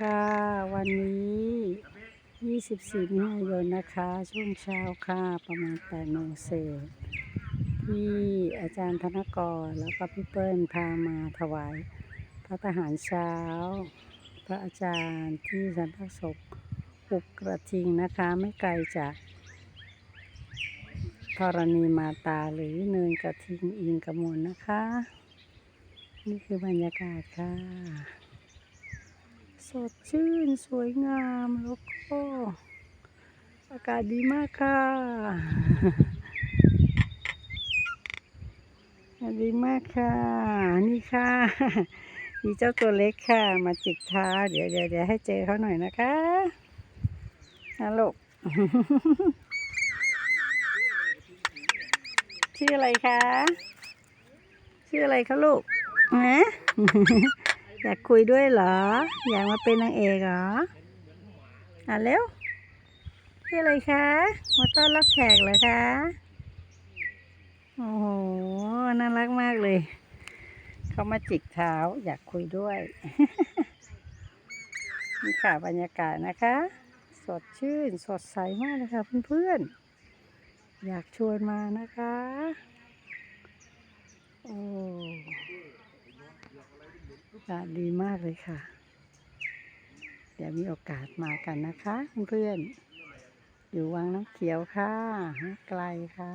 ค่ะ วันนี้ 24 มิถุนายนนะคะ ช่วงเช้าค่ะ ประมาณ8โมงเศษที่อาจารย์ธนกรแล้วก็พี่เปิ้ลพามาถวายพระทหารเช้า พระอาจารย์ที่สันทศกปุกกระทิงนะคะ ไม่ไกลจากธรณีมาตาหรือเนินกระทิงอินกระมวลนะคะ นี่คือบรรยากาศค่ะ สดชื่นสวยงามแล้วก็อากาศดีมากค่ะดีมากค่ะ นี่ค่ะ มีเจ้าตัวเล็กค่ะ มาจิกเท้า เดี๋ยวเดี๋ยวเดี๋ยวให้เจอเขาหน่อยนะคะฮัลโหลชื่ออะไรคะ ชื่ออะไรคะลูกนะ อยากคุยด้วยเหรอ อยากมาเป็นนางเอกเหรออะเร็วชื่ออะไรคะมาต้อนรับแขกเหรอคะโอ้โหน่ารักมากเลยเขามาจิกเท้าอยากคุยด้วยนี่ค่ะบรรยากาศนะคะ สดชื่นสดใสมากเลยค่ะเพื่อนๆอยากชวนมานะคะ โอ้อากาศดีมากเลยค่ะ เดี๋ยวมีโอกาสมากันนะคะเพื่อนๆอยู่วังน้ำเขียวค่ะไม่ไกลค่ะ